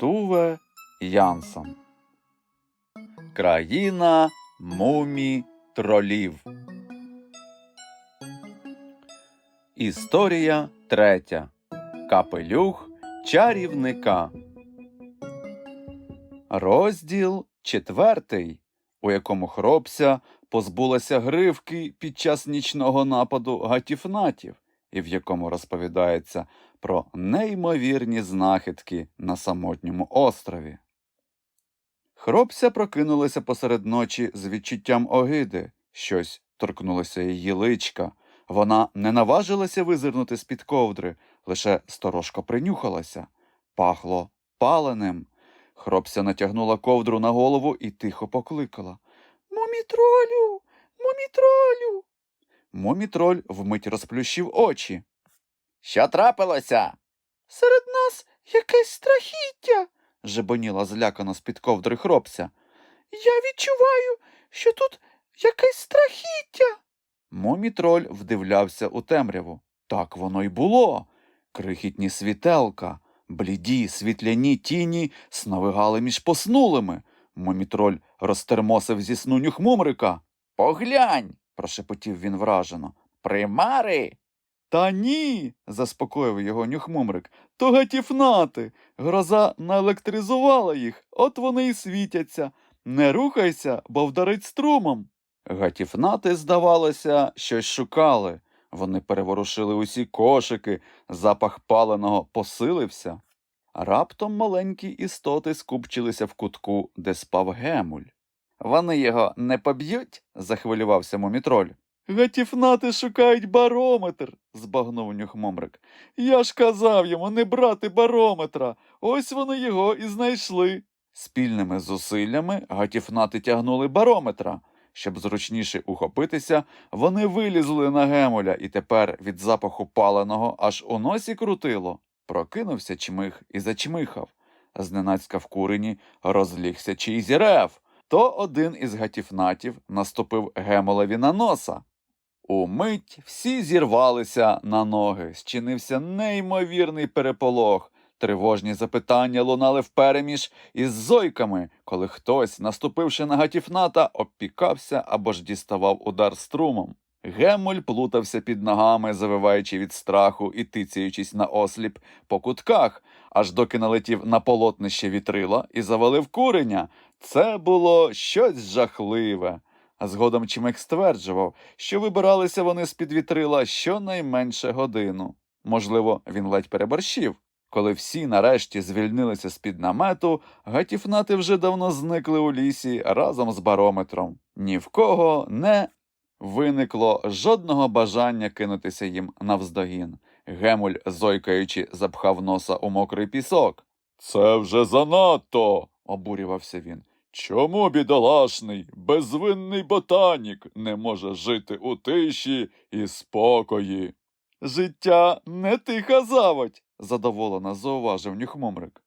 Туве Янсон. Країна мумі тролів. Історія третя. Капелюх чарівника. Розділ четвертий, у якому хробся позбулася гривки під час нічного нападу гатіфнатів, і в якому розповідається про неймовірні знахідки на самотньому острові. Хробся прокинулася посеред ночі з відчуттям огиди. Щось торкнулося її личка. Вона не наважилася визирнути з-під ковдри, лише сторожко принюхалася. Пахло паленим. Хробся натягнула ковдру на голову і тихо покликала Мумітролю, мумітролю. Мумітроль вмить розплющив очі. Що трапилося? Серед нас якесь страхіття, жебоніла злякано з-під ковдри хробся. Я відчуваю, що тут якесь страхіття. Мумітроль вдивлявся у темряву. Так воно й було. Крихітні світелка, бліді світляні тіні сновигали між поснулими. Мумітроль розтермосив зі сну нюхмумрика. Поглянь, прошепотів він вражено. Примари. Та ні, заспокоїв його нюхмумрик. То гатіфнати. Гроза наелектризувала їх, от вони й світяться. Не рухайся, бо вдарить струмом. Гатіфнати, здавалося, щось шукали. Вони переворушили усі кошики, запах паленого посилився. Раптом маленькі істоти скупчилися в кутку, де спав Гемуль. Вони його не поб'ють? захвилювався мумітроль. Гатіфнати шукають барометр, збагнув нюхмомрик. Я ж казав йому не брати барометра. Ось вони його і знайшли. Спільними зусиллями гатіфнати тягнули барометра. Щоб зручніше ухопитися, вони вилізли на гемуля, і тепер від запаху паленого аж у носі крутило. Прокинувся чмих і зачмихав. Зненацька в курені розлігся чийсь рев. То один із гатіфнатів наступив гемолеві на носа. Умить всі зірвалися на ноги, зчинився неймовірний переполох. Тривожні запитання лунали впереміж із зойками, коли хтось, наступивши на гатіфната, обпікався або ж діставав удар струмом. Гемуль плутався під ногами, завиваючи від страху і тицяючись на осліп по кутках, аж доки налетів на полотнище вітрила і завалив куреня. Це було щось жахливе. А згодом Чмих стверджував, що вибиралися вони з-під вітрила щонайменше годину. Можливо, він ледь переборщив. Коли всі нарешті звільнилися з-під намету, гатіфнати вже давно зникли у лісі разом з барометром. Ні в кого не виникло жодного бажання кинутися їм навздогін. Гемуль, зойкаючи, запхав носа у мокрий пісок. Це вже занадто, обурювався він. Чому бідолашний, безвинний ботанік не може жити у тиші і спокої? Життя не тиха заводь, задоволено зауважив нюхмумрик.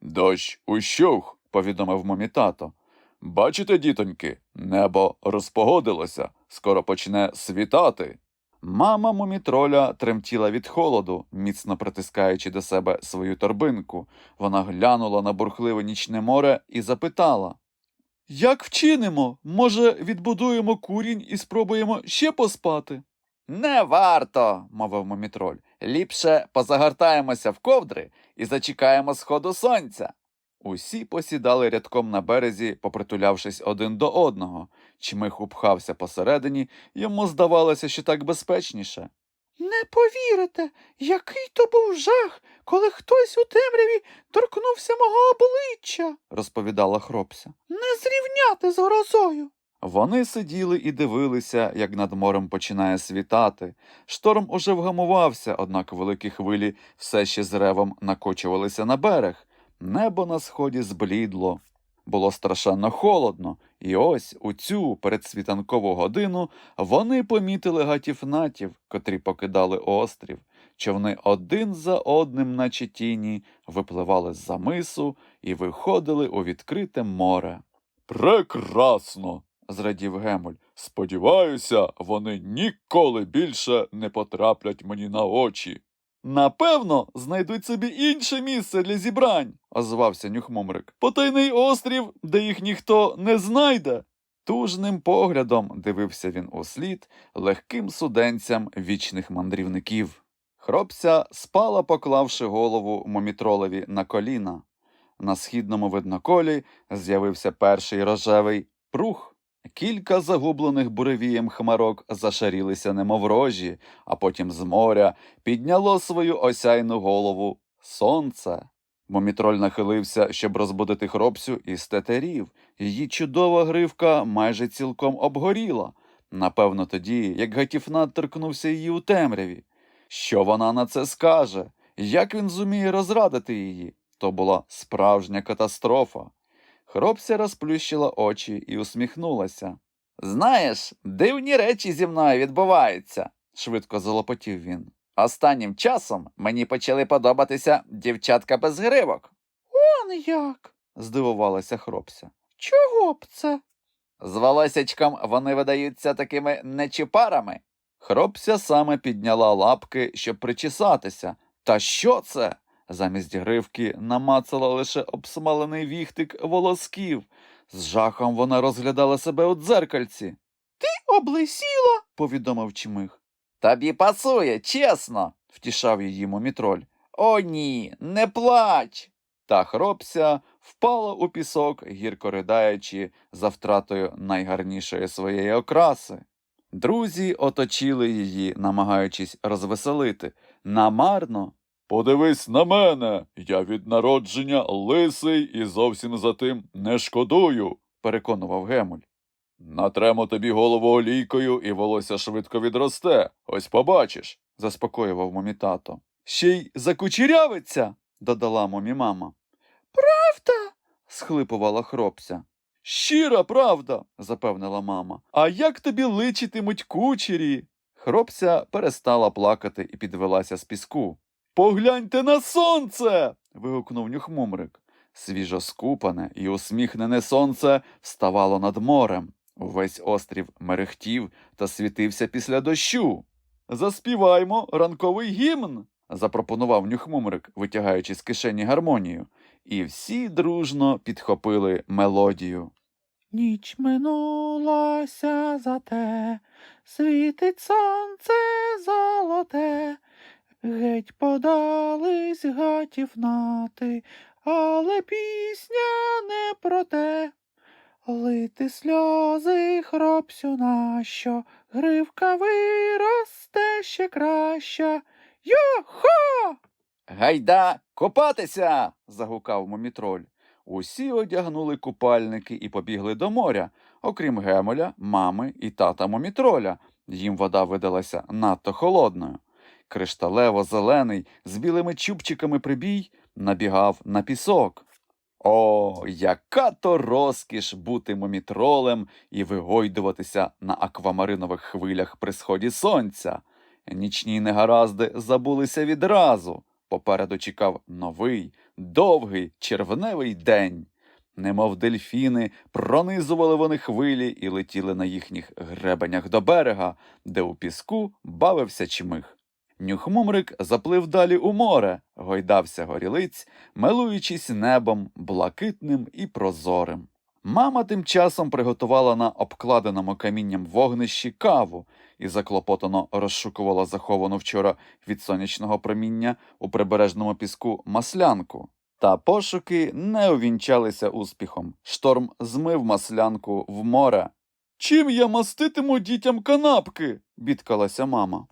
Дощ ущух, повідомив мамі тато. Бачите, дітоньки, небо розпогодилося, скоро почне світати. Мама мумітроля тремтіла від холоду, міцно притискаючи до себе свою торбинку. Вона глянула на бурхливе нічне море і запитала Як вчинимо? Може, відбудуємо курінь і спробуємо ще поспати? Не варто, мовив мумітроль. Ліпше позагортаємося в ковдри і зачекаємо сходу сонця. Усі посідали рядком на березі, попритулявшись один до одного. Чмих упхався посередині, йому здавалося, що так безпечніше. Не повірите, який то був жах, коли хтось у темряві торкнувся мого обличчя, розповідала хропся. Не зрівняти з грозою. Вони сиділи і дивилися, як над морем починає світати. Шторм уже вгамувався, однак великі хвилі все ще з ревом накочувалися на берег. Небо на сході зблідло. Було страшенно холодно, і ось у цю передсвітанкову годину вони помітили гатіфнатів, котрі покидали острів. Човни один за одним, наче тіні, випливали з-за мису і виходили у відкрите море. Прекрасно. зрадів Гемуль. Сподіваюся, вони ніколи більше не потраплять мені на очі. Напевно, знайдуть собі інше місце для зібрань, озвався Нюхмумрик. Потайний острів, де їх ніхто не знайде. Тужним поглядом дивився він услід легким суденцям вічних мандрівників. Хропся спала, поклавши голову момітролеві на коліна. На східному видноколі з'явився перший рожевий прух. Кілька загублених буревієм хмарок зашарілися немов рожі, а потім з моря підняло свою осяйну голову сонце. Момітроль нахилився, щоб розбудити хропсю із тетерів. Її чудова гривка майже цілком обгоріла. Напевно, тоді, як Гатіфнат торкнувся її у темряві. Що вона на це скаже? Як він зуміє розрадити її? То була справжня катастрофа. Хропся розплющила очі і усміхнулася. Знаєш, дивні речі зі мною відбуваються, швидко залопотів він. Останнім часом мені почали подобатися дівчатка без гривок. Он як? здивувалася хропся. Чого б це? З волосячком вони видаються такими нечіпарами. Хропся саме підняла лапки, щоб причесатися. Та що це? Замість гривки намацала лише обсмалений віхтик волосків. З жахом вона розглядала себе у дзеркальці. Ти облисіла, повідомив чмих. Тобі пасує, чесно, втішав її мумітроль. О, ні, не плач. Та хропся впала у пісок, гірко ридаючи за втратою найгарнішої своєї окраси. Друзі оточили її, намагаючись розвеселити. Намарно. Подивись на мене, я від народження лисий і зовсім за тим не шкодую, переконував Гемуль. Натремо тобі голову олійкою, і волосся швидко відросте. Ось побачиш, заспокоював момі тато. Ще й закучерявиться, додала момі мама. Правда? схлипувала хропся. Щира правда, запевнила мама. А як тобі личитимуть кучері? Хропся перестала плакати і підвелася з піску. Погляньте на сонце. вигукнув нюхмумрик. Свіжо скупане і усміхнене сонце вставало над морем. Увесь острів мерехтів та світився після дощу. Заспіваймо ранковий гімн, запропонував нюхмумрик, витягаючи з кишені гармонію, і всі дружно підхопили мелодію. Ніч минулася зате, світить сонце золоте, геть подались гатівнати, але пісня не про те. Лити сльози хропсю нащо, гривка виросте ще краща. Йо-хо! Гайда купатися. загукав момітроль. Усі одягнули купальники і побігли до моря, окрім Гемоля, мами і тата момітроля. Їм вода видалася надто холодною. Кришталево зелений з білими чубчиками прибій набігав на пісок. О, яка то розкіш бути момітролем і вигойдуватися на аквамаринових хвилях при сході сонця. Нічні негаразди забулися відразу. Попереду чекав новий, довгий, червневий день. Немов дельфіни, пронизували вони хвилі і летіли на їхніх гребенях до берега, де у піску бавився чмих. Нюхмумрик заплив далі у море, гойдався горілиць, милуючись небом блакитним і прозорим. Мама тим часом приготувала на обкладеному камінням вогнищі каву і заклопотано розшукувала заховану вчора від сонячного проміння у прибережному піску маслянку. Та пошуки не увінчалися успіхом. Шторм змив маслянку в море. Чим я маститиму дітям канапки? бідкалася мама.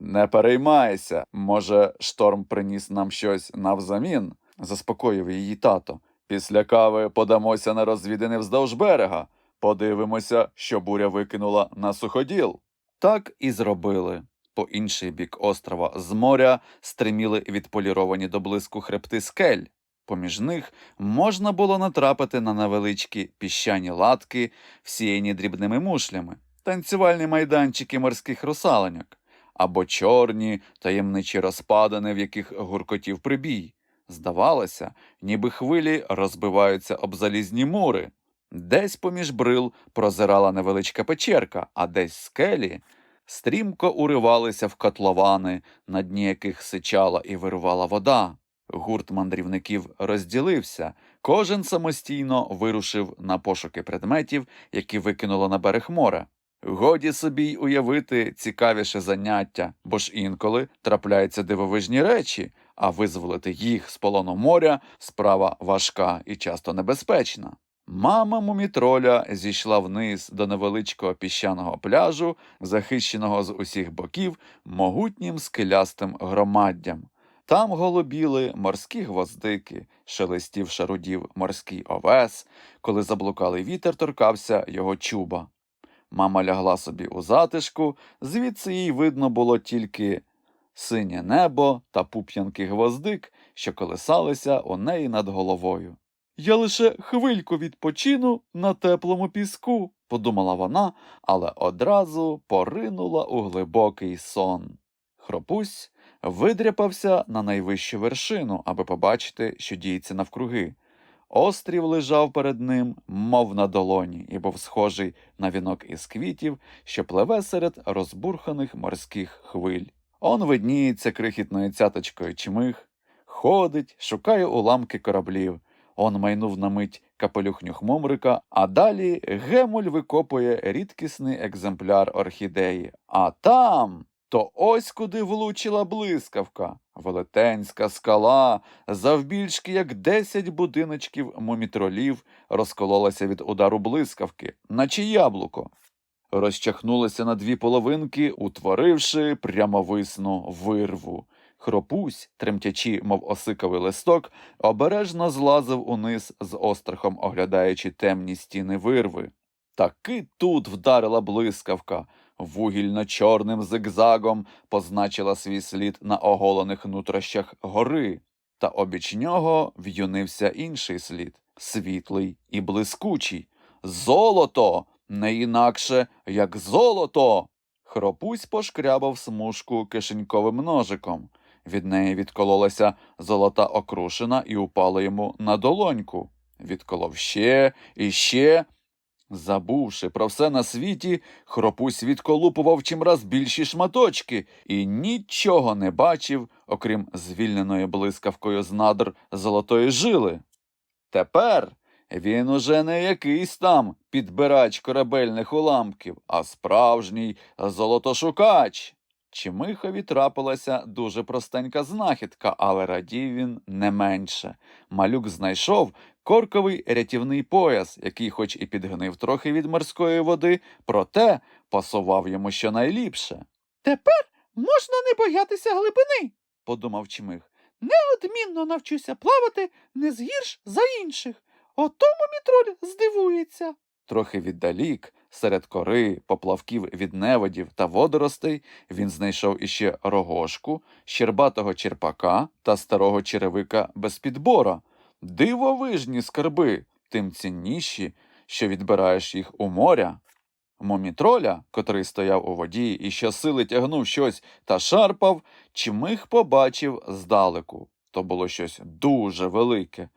Не переймайся, може, шторм приніс нам щось навзамін, заспокоїв її тато. Після кави подамося на розвідини вздовж берега. Подивимося, що буря викинула на суходіл. Так і зробили. По інший бік острова з моря стриміли відполіровані до блиску хребти скель. Поміж них можна було натрапити на невеличкі піщані латки, всіяні дрібними мушлями, танцювальні майданчики морських русаленьок, або чорні таємничі розпадини, в яких гуркотів прибій. Здавалося, ніби хвилі розбиваються об залізні мури. Десь поміж брил прозирала невеличка печерка, а десь скелі стрімко уривалися в котловани, на дні яких сичала і вирувала вода. Гурт мандрівників розділився, кожен самостійно вирушив на пошуки предметів, які викинуло на берег моря. Годі собі й уявити цікавіше заняття, бо ж інколи трапляються дивовижні речі, а визволити їх з полону моря справа важка і часто небезпечна. Мама мумітроля зійшла вниз до невеличкого піщаного пляжу, захищеного з усіх боків могутнім скелястим громаддям. Там голубіли морські гвоздики, шелестів шарудів морський овес, коли заблукалий вітер торкався його чуба. Мама лягла собі у затишку, звідси їй видно було тільки синє небо та пуп'янки гвоздик, що колисалися у неї над головою. Я лише хвильку відпочину на теплому піску, подумала вона, але одразу поринула у глибокий сон. Хропусь видряпався на найвищу вершину, аби побачити, що діється навкруги. Острів лежав перед ним, мов на долоні, і був схожий на вінок із квітів, що пливе серед розбурханих морських хвиль. Он видніється крихітною цяточкою чмих, ходить, шукає уламки кораблів. Он майнув на мить капелюх нюхмумрика, а далі Гемуль викопує рідкісний екземпляр орхідеї. А там то ось куди влучила блискавка. Велетенська скала, завбільшки як десять будиночків мумітролів, розкололася від удару блискавки, наче яблуко. Розчахнулася на дві половинки, утворивши прямовисну вирву. Хропусь, тремтячи, мов осиковий листок, обережно злазив униз з острахом, оглядаючи темні стіни вирви. Таки тут вдарила блискавка, вугільно-чорним зигзагом позначила свій слід на оголених нутрощах гори, та обіч нього в'юнився інший слід світлий і блискучий. Золото! Не інакше, як золото. Хропусь пошкрябав смужку кишеньковим ножиком. Від неї відкололася золота окрушина і упала йому на долоньку. Відколов ще і ще. Забувши про все на світі, хропусь відколупував чимраз більші шматочки і нічого не бачив, окрім звільненої блискавкою з надр золотої жили. Тепер він уже не якийсь там підбирач корабельних уламків, а справжній золотошукач. Чимихові трапилася дуже простенька знахідка, але радів він не менше. Малюк знайшов корковий рятівний пояс, який, хоч і підгнив трохи від морської води, проте пасував йому щонайліпше. Тепер можна не боятися глибини, подумав Чмих. Неодмінно навчуся плавати не згірш за інших. Ото мумітроль здивується. Трохи віддалік, серед кори, поплавків від неводів та водоростей, він знайшов іще рогошку, щербатого черпака та старого черевика без підбора. Дивовижні скарби, тим цінніші, що відбираєш їх у моря. Момітроля, котрий стояв у воді і щосили тягнув щось та шарпав, чмих побачив здалеку. То було щось дуже велике.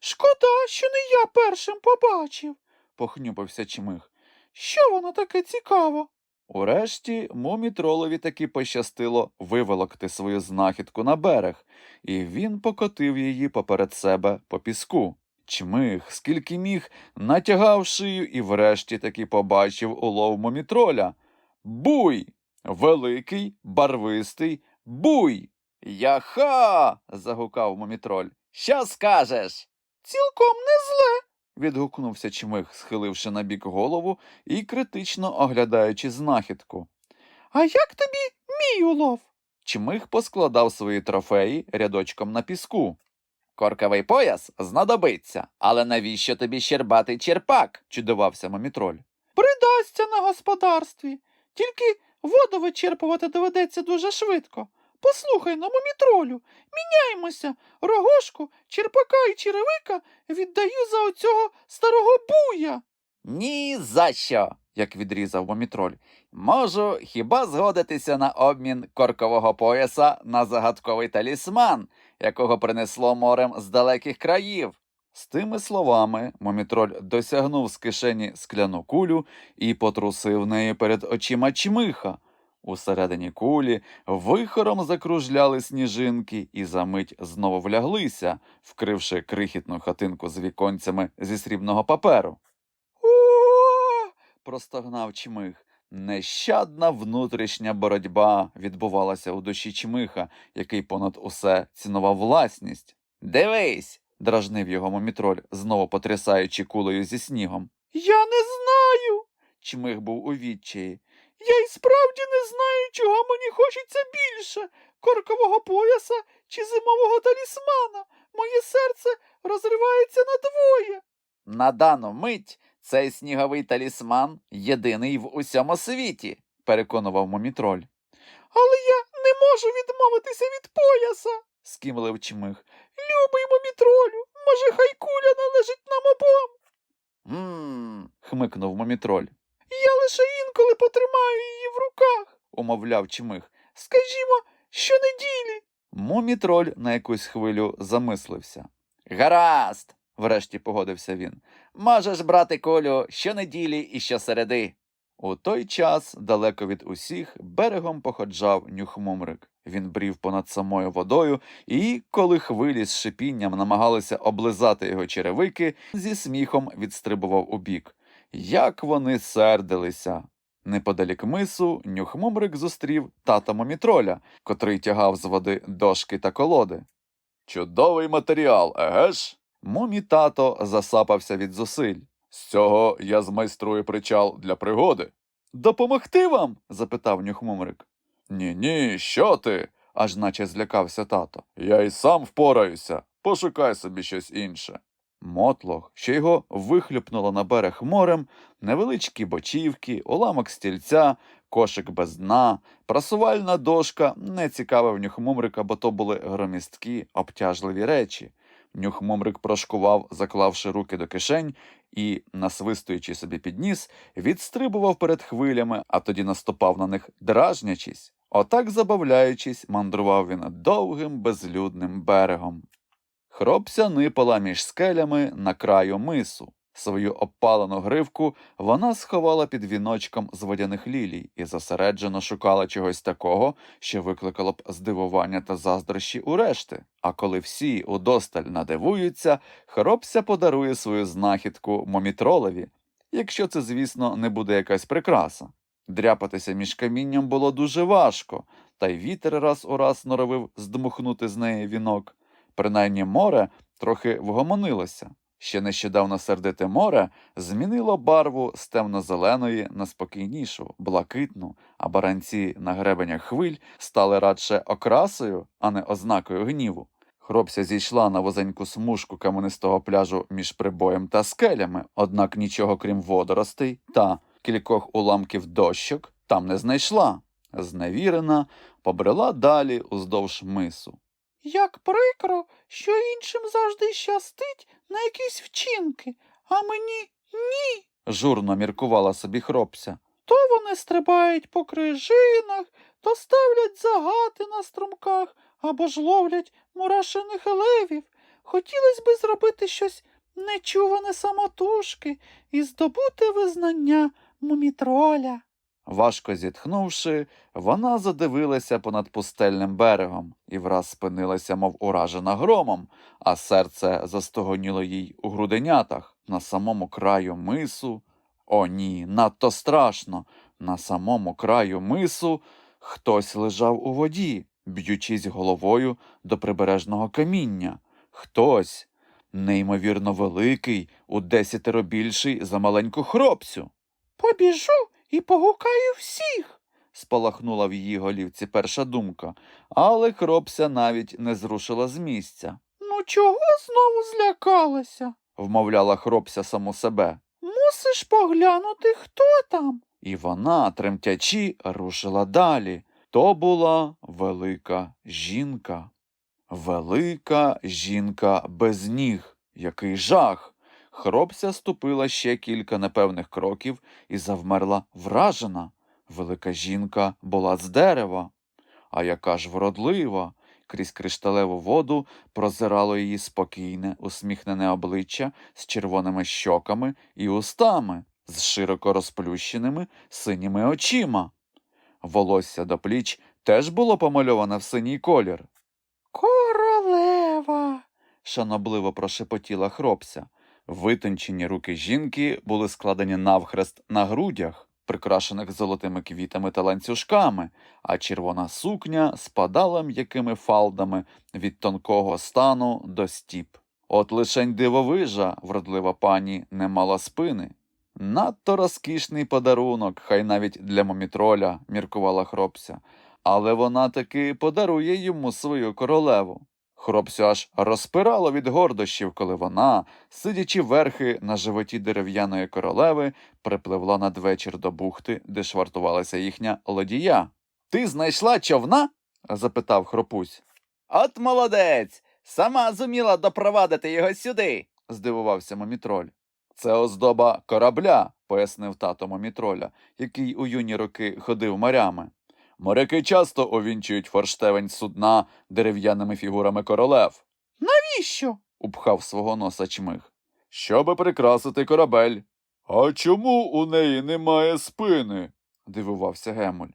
Шкода, що не я першим побачив, Похнюпився чмих. що воно таке цікаво. Урешті мумітролові таки пощастило виволокти свою знахідку на берег, і він покотив її поперед себе по піску. Чмих, скільки міг, натягав шию і врешті таки побачив улов мумітроля. Буй! Великий, барвистий, буй! Яха. загукав мумітроль. Що скажеш? Цілком не зле. Відгукнувся чмих, схиливши набік голову і критично оглядаючи знахідку. А як тобі мій улов? Чмих поскладав свої трофеї рядочком на піску. Корковий пояс знадобиться, але навіщо тобі щербатий черпак? чудувався мамітроль. Придасться на господарстві. Тільки воду вичерпувати доведеться дуже швидко. Послухай на мумітролю, міняємося. Рогошку, черпака і черевика віддаю за оцього старого буя. Ні за що, як відрізав мамітроль. Можу хіба згодитися на обмін коркового пояса на загадковий талісман, якого принесло морем з далеких країв. З тими словами Момітроль досягнув з кишені скляну кулю і потрусив нею перед очима чмиха. Усередині кулі вихором закружляли сніжинки і за мить знову вляглися, вкривши крихітну хатинку з віконцями зі срібного паперу. О! простогнав чмих. Нещадна внутрішня боротьба відбувалася у душі чмиха, який понад усе цінував власність. Дивись. дражнив його мумітроль, знову потрясаючи кулею зі снігом. Я не знаю. Чмих був у відчаї. Я й справді не знаю, чого мені хочеться більше коркового пояса чи зимового талісмана. Моє серце розривається надвоє. На дану мить цей сніговий талісман єдиний в усьому світі, переконував мумітроль. Але я не можу відмовитися від пояса. скимлив чмих. Любий мумітролю, може, хай куля належить нам обом. Мм. хмикнув мумітроль, Я лише інколи потримаю її в руках. умовляв чмих. Скажімо, щонеділі. Мумітроль на якусь хвилю замислився. Гаразд, врешті погодився він. Можеш брати колю щонеділі і щосереди. У той час, далеко від усіх, берегом походжав нюхмумрик. Він брів понад самою водою, і, коли хвилі з шипінням намагалися облизати його черевики, зі сміхом відстрибував убік. Як вони сердилися! Неподалік мису нюхмумрик зустрів тата Момітроля, котрий тягав з води дошки та колоди. Чудовий матеріал, еге ж? Мумі тато засапався від зусиль. З цього я змайструю причал для пригоди. Допомогти вам? запитав нюхмумрик. Ні, ні, що ти? аж наче злякався тато. Я й сам впораюся. Пошукай собі щось інше. Мотлох, що його вихлюпнуло на берег морем, невеличкі бочівки, уламок стільця, кошик без дна, прасувальна дошка не цікавив нюхмумрика, бо то були громісткі, обтяжливі речі. Нюхмумрик прошкував, заклавши руки до кишень, і, насвистуючи собі під ніс, відстрибував перед хвилями, а тоді наступав на них, дражнячись. Отак, забавляючись, мандрував він довгим безлюдним берегом. Хробся нипала між скелями на краю мису. Свою обпалену гривку вона сховала під віночком з водяних лілій і зосереджено шукала чогось такого, що викликало б здивування та заздрощі у решти. А коли всі удосталь надивуються, Хробся подарує свою знахідку момітролеві, якщо це, звісно, не буде якась прикраса. Дряпатися між камінням було дуже важко, та й вітер раз у раз норовив здмухнути з неї вінок. Принаймні море трохи вгомонилося. Ще нещодавно сердите море змінило барву з темно-зеленої на спокійнішу, блакитну, а баранці на гребенях хвиль стали радше окрасою, а не ознакою гніву. Хробся зійшла на вузеньку смужку каменистого пляжу між прибоєм та скелями, однак нічого крім водоростей та кількох уламків дощок там не знайшла. Зневірена, побрела далі уздовж мису. Як прикро, що іншим завжди щастить на якісь вчинки, а мені ні. Журно міркувала собі хробся. То вони стрибають по крижинах, то ставлять загати на струмках або ж ловлять мурашиних левів. Хотілося би зробити щось нечуване самотужки і здобути визнання мумітроля. Важко зітхнувши, вона задивилася понад пустельним берегом і враз спинилася, мов уражена громом, а серце застогоніло їй у груденятах на самому краю мису. О, ні, надто страшно. На самому краю мису хтось лежав у воді, б'ючись головою до прибережного каміння. Хтось, неймовірно великий, у десятеро більший за маленьку хробцю. Побіжу і погукаю всіх. спалахнула в її голівці перша думка, але хробся навіть не зрушила з місця, Ну чого знову злякалася? вмовляла хробся саму себе. Мусиш поглянути, хто там. І вона, тремтячи, рушила далі. То була велика жінка. Велика жінка без ніг. Який жах! Хробся ступила ще кілька непевних кроків і завмерла вражена. Велика жінка була з дерева. А яка ж вродлива! Крізь кришталеву воду прозирало її спокійне, усміхнене обличчя з червоними щоками і устами, з широко розплющеними синіми очима. Волосся до пліч теж було помальоване в синій колір. Королева. Шанобливо прошепотіла хропся. Витончені руки жінки були складені навхрест на грудях, прикрашених золотими квітами та ланцюжками, а червона сукня спадала м'якими фалдами від тонкого стану до стіп. От лишень дивовижа, вродлива пані, не мала спини. Надто розкішний подарунок, хай навіть для момітроля, міркувала хропся, але вона таки подарує йому свою королеву. Хропсю аж розпирало від гордощів, коли вона, сидячи верхи на животі дерев'яної королеви, припливла надвечір до бухти, де швартувалася їхня лодія. Ти знайшла човна? запитав хропусь. От молодець! Сама зуміла допровадити його сюди, здивувався момітроль. Це оздоба корабля, пояснив тато момітроля, який у юні роки ходив морями. Моряки часто овінчують форштевень судна дерев'яними фігурами королев, Навіщо? упхав свого носа чмих. Щоби прикрасити корабель. А чому у неї немає спини? дивувався Гемуль.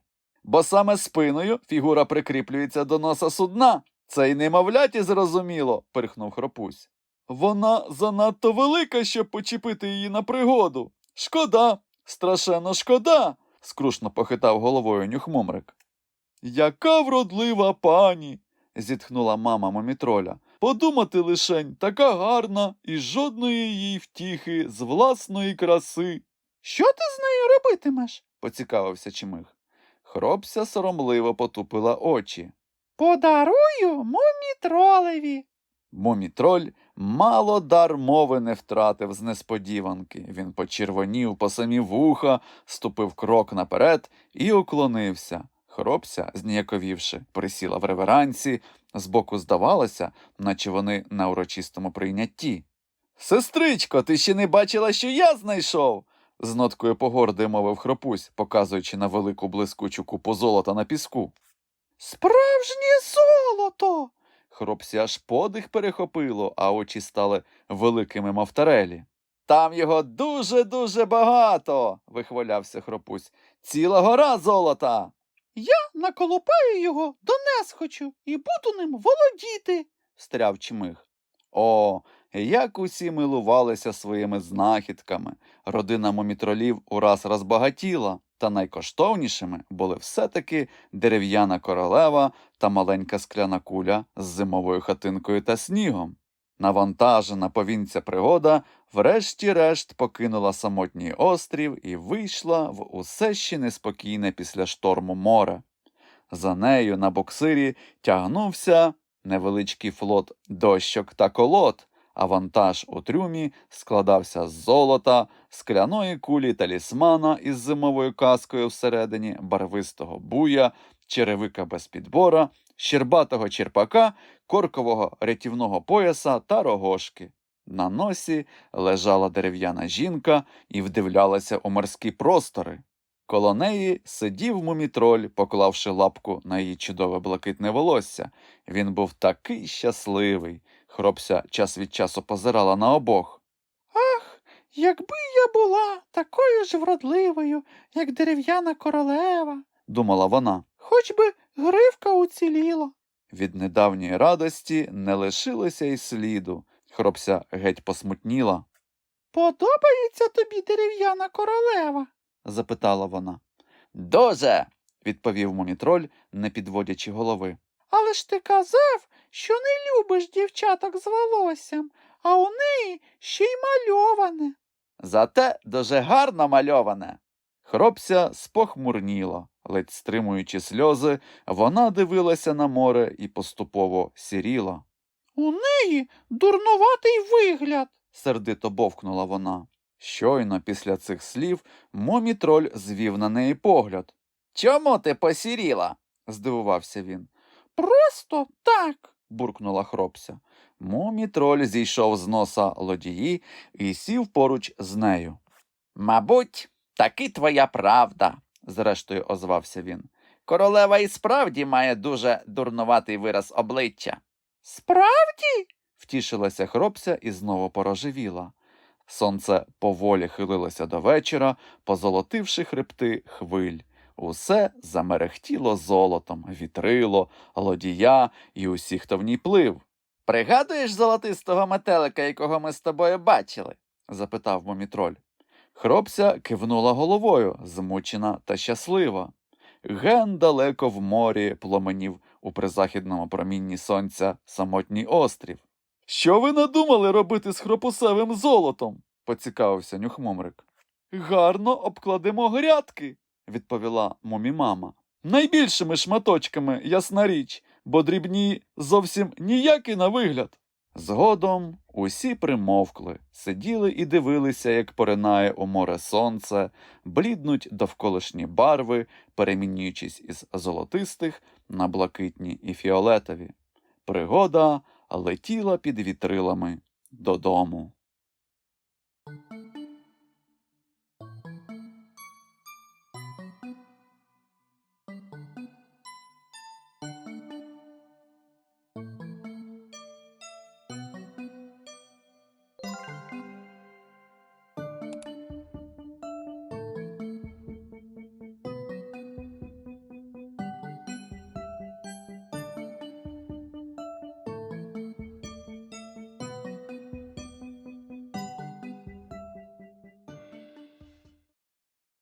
Бо саме спиною фігура прикріплюється до носа судна. Це й немовляті зрозуміло, пирхнув хропусь. Вона занадто велика, щоб почепити її на пригоду. Шкода, страшенно шкода, скрушно похитав головою нюхмумрик. Яка вродлива пані. зітхнула мама момітроля. Подумати лишень, така гарна і жодної їй втіхи з власної краси, Що ти з нею робитимеш? поцікавився чимих. Хропся соромливо потупила очі. Подарую мумітролеві. Мумітроль мало дар мови не втратив з несподіванки. Він почервонів по самі вуха, ступив крок наперед і уклонився. Хропся, зніяковівши, присіла в реверансі, збоку здавалося, наче вони на урочистому прийнятті. Сестричко, ти ще не бачила, що я знайшов? з ноткою погорди мовив хропусь, показуючи на велику блискучу купу золота на піску. Справжнє золото. Хропсі аж подих перехопило, а очі стали великими, мов тарелі. Там його дуже-дуже багато, вихвалявся хропусь. Ціла гора золота. Я Наколупаю його, донес хочу і буду ним володіти. встряв чмих. О, як усі милувалися своїми знахідками. Родина момітролів ураз розбагатіла, та найкоштовнішими були все-таки дерев'яна королева та маленька скляна куля з зимовою хатинкою та снігом. Навантажена повінця пригода врешті-решт покинула самотній острів і вийшла в усе ще неспокійне після шторму море. За нею на боксирі тягнувся невеличкий флот дощок та колод, а вантаж у трюмі складався з золота, скляної кулі талісмана із зимовою каскою всередині, барвистого буя, черевика без підбора, щербатого черпака, коркового рятівного пояса та рогошки. На носі лежала дерев'яна жінка і вдивлялася у морські простори. Коло неї сидів мумітроль, поклавши лапку на її чудове блакитне волосся. Він був такий щасливий. Хропся час від часу позирала на обох. Ах, якби я була такою ж вродливою, як дерев'яна королева, Думала вона. хоч би гривка уціліла. Від недавньої радості не лишилося й сліду. Хропся геть посмутніла, Подобається тобі дерев'яна королева? запитала вона. Дуже. відповів мумітроль, не підводячи голови. Але ж ти казав, що не любиш дівчаток з волоссям, а у неї ще й мальоване. Зате дуже гарно мальоване. Хропся спохмурніла, ледь стримуючи сльози, вона дивилася на море і поступово сіріла. У неї дурнуватий вигляд. сердито бовкнула вона. Щойно після цих слів момітроль звів на неї погляд. Чому ти посіріла? здивувався він. Просто так. буркнула хропся. Мумітроль зійшов з носа лодії і сів поруч з нею. Мабуть, таки твоя правда, зрештою озвався він. Королева і справді має дуже дурнуватий вираз обличчя. Справді? Втішилася хропся і знову порожевіла. Сонце поволі хилилося до вечора, позолотивши хребти хвиль. Усе замерехтіло золотом, вітрило, лодія і усі, хто в ній плив. Пригадуєш золотистого метелика, якого ми з тобою бачили? запитав мумітроль. Хробся кивнула головою, змучена та щаслива. Ген далеко в морі пломенів у призахідному промінні сонця самотній острів. Що ви надумали робити з хропусевим золотом? поцікавився нюхмумрик. Гарно обкладемо грядки, відповіла мумі-мама. Найбільшими шматочками, ясна річ, бо дрібні зовсім ніякі на вигляд. Згодом усі примовкли, сиділи і дивилися, як поринає у море сонце, бліднуть довколишні барви, перемінюючись із золотистих на блакитні і фіолетові. Пригода летіла під вітрилами додому.